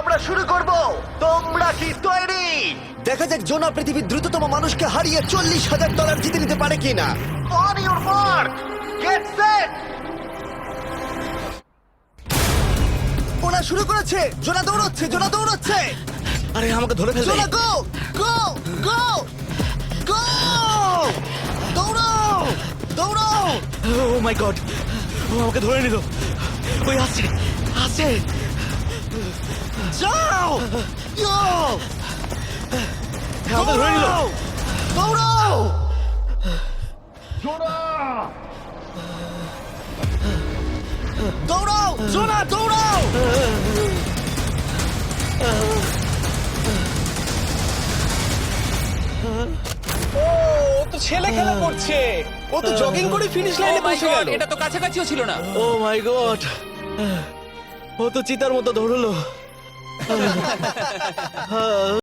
আমরা শুরু করব। তোমরা কি তৈরি? দেখা যাক জোনা পৃথিবীর দ্রুততম মানুষকে হারিয়ে চল্লিশ হাজার ডলার জিতে নিতে পারে কিনা। On your mark get set ওরা শুরু করেছে। জোনা দৌড়চ্ছে জোনা দৌড়চ্ছে। আরে আমাকে ধরে ফেলবে। জোনা গো গো গো গো দৌড়াও দৌড়াও ও মাই গড ও আমাকে ধরে নিল। ওই আসছে আসছে। যাও! ইয়ো হ্যাঁ, ধরে নিল দৌড়াও! দৌড়াও! জোনা দৌড়াও! ও তো ছেলে খেলা করছে। ও তো জগিং করে ফিনিশ লাইনে Oh my পৌঁছে গেল। এটা তো কাছাকাছিও ছিল না। ও মাই গড ও তো চিতার মতো ধরলো 哈哈哈哈哈哈